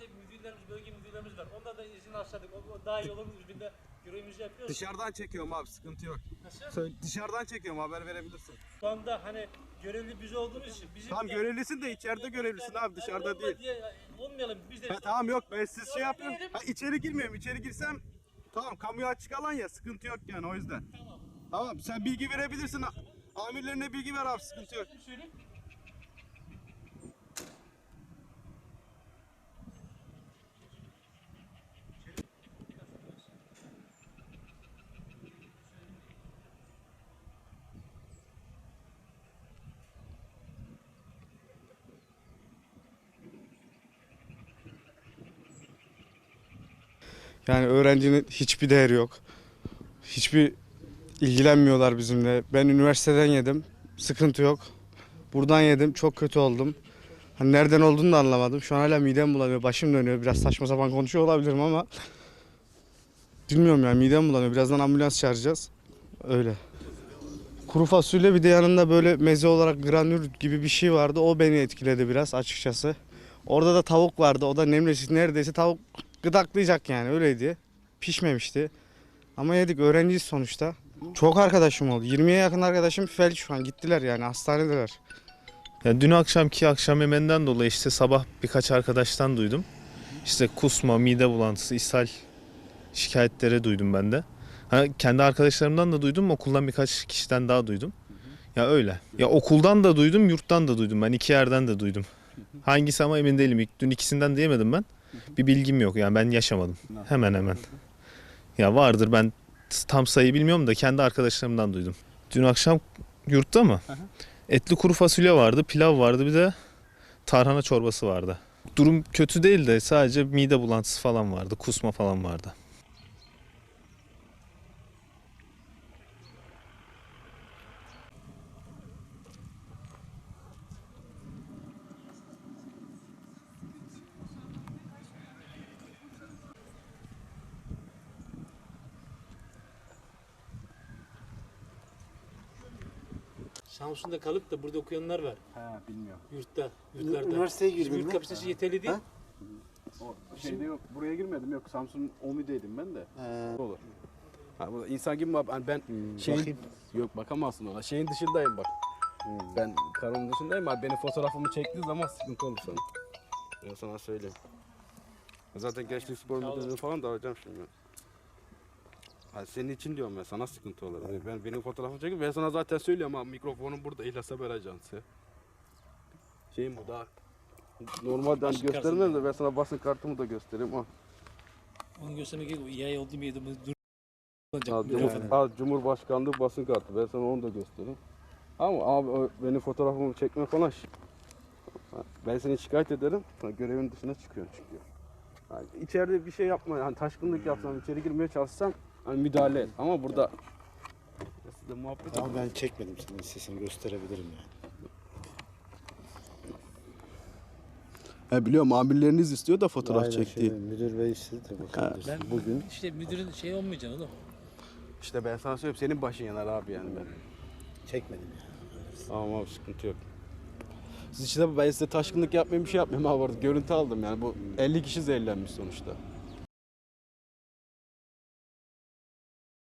de müdürlerimiz, bölge müdürlerimiz var. Onda da izin alsadık. O, o daha iyi olur mu? Biz de görevimizi yapıyoruz. Dışarıdan çekiyorum abi sıkıntı yok. Nasıl? Söyle, dışarıdan çekiyorum haber verebilirsin. Şu anda hani görevli biz olduğumuz için bizim de- görevlisin de içeride görevlisin abi dışarıda değil. diye Olmayalım biz de. Ha, tamam yok ben siz şey yapıyorum. Ha, içeri girmiyorum. İçeri girsem tamam kamuya açık alan ya sıkıntı yok yani o yüzden. Tamam. Tamam sen bilgi verebilirsin. Amirlerine bilgi ver abi sıkıntı yok. Söyleyeyim. Yani öğrencinin hiçbir değeri yok. Hiçbir ilgilenmiyorlar bizimle. Ben üniversiteden yedim. Sıkıntı yok. Buradan yedim. Çok kötü oldum. Hani nereden olduğunu da anlamadım. Şu an hala midem bulanıyor. Başım dönüyor. Biraz saçma sapan konuşuyor olabilirim ama bilmiyorum yani midem bulanıyor. Birazdan ambulans çağıracağız. Öyle. Kuru fasulye bir de yanında böyle meze olarak granül gibi bir şey vardı. O beni etkiledi biraz açıkçası. Orada da tavuk vardı. O da nemlesi neredeyse tavuk gıdaklayacak yani öyleydi. Pişmemişti. Ama yedik öğrenciyiz sonuçta. Çok arkadaşım oldu. 20'ye yakın arkadaşım felç şu an gittiler yani hastanedeler. Ya dün akşamki akşam yemeğinden dolayı işte sabah birkaç arkadaştan duydum. İşte kusma, mide bulantısı, ishal şikayetleri duydum ben de. Ha, kendi arkadaşlarımdan da duydum, okuldan birkaç kişiden daha duydum. Ya öyle. Ya okuldan da duydum, yurttan da duydum. Ben iki yerden de duydum. Hangisi ama emin değilim. Dün ikisinden diyemedim ben. Bir bilgim yok yani ben yaşamadım. Hemen hemen. Ya vardır ben tam sayı bilmiyorum da kendi arkadaşlarımdan duydum. Dün akşam yurtta mı? Etli kuru fasulye vardı, pilav vardı bir de tarhana çorbası vardı. Durum kötü değil de sadece mide bulantısı falan vardı, kusma falan vardı. Samsun'da kalıp da burada okuyanlar var. He bilmiyorum. Yurtta, yurtlarda. Üniversiteye girdin Yurt mi? kapasitesi yeterli değil. Ha? O şeyde yok. Buraya girmedim yok. Samsun Omi'deydim ben de. He. Olur. Ha, burada insan gibi mi abi? Hani ben şeyin bakayım. yok bakamazsın ona. Şeyin dışındayım bak. Ben karın dışındayım abi. Benim fotoğrafımı çektiği zaman sıkıntı olur sana. Ben sana söyleyeyim. Zaten gençlik spor müdürlüğü falan da alacağım şimdi. Ha, senin için diyorum ben sana sıkıntı olur. Hani ben benim fotoğrafımı çekip ben sana zaten söylüyorum ama mikrofonum burada İhlas Haber Ajansı. Şeyim bu daha normalden kartı göstermem de ben sana basın kartımı da göstereyim. Al. Onu göstermek gerek. yok. İyi oldu mu yedi mi? Dur. Olacak. Cumhur, al, Cumhurbaşkanlığı basın kartı. Ben sana onu da göstereyim. Ama abi benim fotoğrafımı çekme falan. Ha, Ben seni şikayet ederim. Ha, Görevin dışına çıkıyorsun çünkü. Yani içeride bir şey yapma. Hani taşkınlık yapsam, içeri girmeye çalışsam hani müdahale et. Ama burada size muhabbet Ama ben çekmedim senin sesini gösterebilirim yani. He biliyorum amirleriniz istiyor da Aynen şey, müdür bey istedi de bakalım. Ben Bugün işte müdürün şey olmayacak oğlum. İşte ben sana söyleyeyim senin başın yanar abi yani ben. çekmedim yani. Tamam abi sıkıntı yok. Siz işte ben size taşkınlık yapmayayım bir şey yapmayayım abi orada görüntü aldım yani bu 50 kişi zehirlenmiş sonuçta.